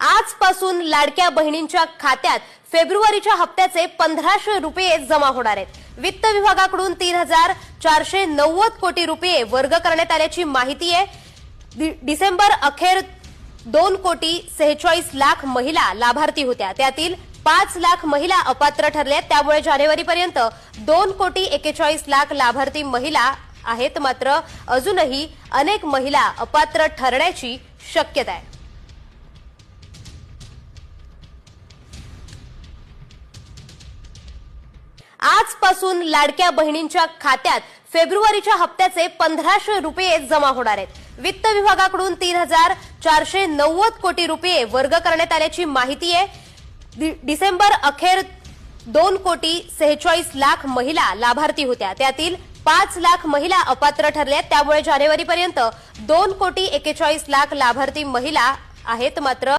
आजपासून लाडक्या बहिणींच्या खात्यात फेब्रुवारीच्या हप्त्याचे पंधराशे रुपये जमा होणार आहेत. वित्त विभागाकडून तीन हजार चारशे नव्वद कोटी रुपये वर्ग करण्यात आल्याची माहिती आहे. डिसेंबर अखेर दोन कोटी सेहेचाळीस लाख महिला लाभार्थी होत्या. त्यातील पाच लाख महिला अपात्र ठरल्या. त्यामुळे जानेवारीपर्यंत दोन कोटी एकेचाळीस लाख लाभार्थी महिला आहेत. मात्र अजूनही अनेक महिला अपात्र ठरण्याची शक्यता आहे. आजपासून लाडक्या बहिणींच्या खात्यात फेब्रुवारीच्या हप्त्याचे पंधराशे रुपये जमा होणार आहेत. वित्त विभागाकडून तीन हजार चारशे नव्वद कोटी रुपये वर्ग करण्यात आल्याची माहिती आहे. डिसेंबर अखेर दोन कोटी सेहेचाळीस लाख महिला लाभार्थी होत्या. त्यातील पाच लाख महिला अपात्र ठरल्या. त्यामुळे जानेवारीपर्यंत दोन कोटी एकेचाळीस लाख लाभार्थी महिला आहेत. मात्र